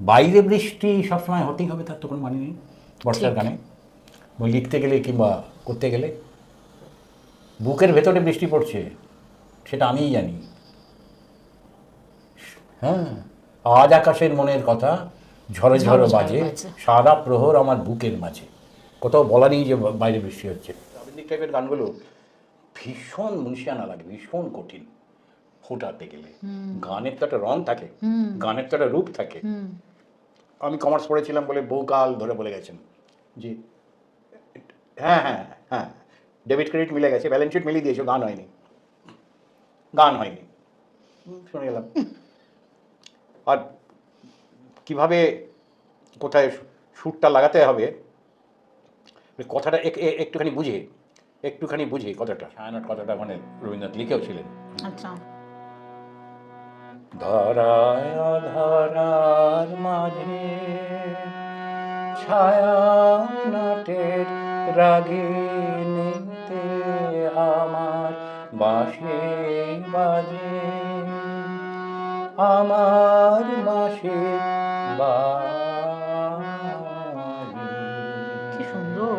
বাইরে বৃষ্টি সবসময় হতেই হবে তার তো কোনো মানে নেই বর্ষার গানে বই লিখতে গেলে কিংবা করতে গেলে বুকের ভেতরে বৃষ্টি পড়ছে সেটা আমিই জানি। হ্যাঁ আজ আকাশের মনের কথা ঝড়ে ঝড়ে বাজে। সারা প্রহর আমার বুকের মাঝে। কোথাও বলা নেই যে বাইরে বৃষ্টি হচ্ছে। আধুনিক টাইপের গানগুলো ভীষণ মুন্সিয়ানা লাগে ভীষণ কঠিন। ফোটাতে গেলে। গানের তো একটা রং থাকে গানের তো একটা রূপ থাকে। আমি কমার্স পড়েছিলাম বলে বহুকাল ধরে বলে গেছেন। জি। হ্যাঁ হ্যাঁ হ্যাঁ। ডেবিট ক্রেডিট মিলে গেছে ব্যালেন্স শিট মিলিয়ে দিয়েছ গান হয়নি। গান হয়নি। শুনে গেলাম। আর কীভাবে কোথায় সুরটা লাগাতে হবে? কথাটা এক- এ- একটুখানি বুঝে একটুখানি বুঝে কথাটা। ছায়ানট কথাটা মানে রবীন্দ্রনাথ লিখেও ছিলেন। আচ্ছা। ধরায় ধরার মাঝে ছায়া নাটের রাগিনীতে আমার বাসে বাজে। আমার বাসে বা কি সুন্দর।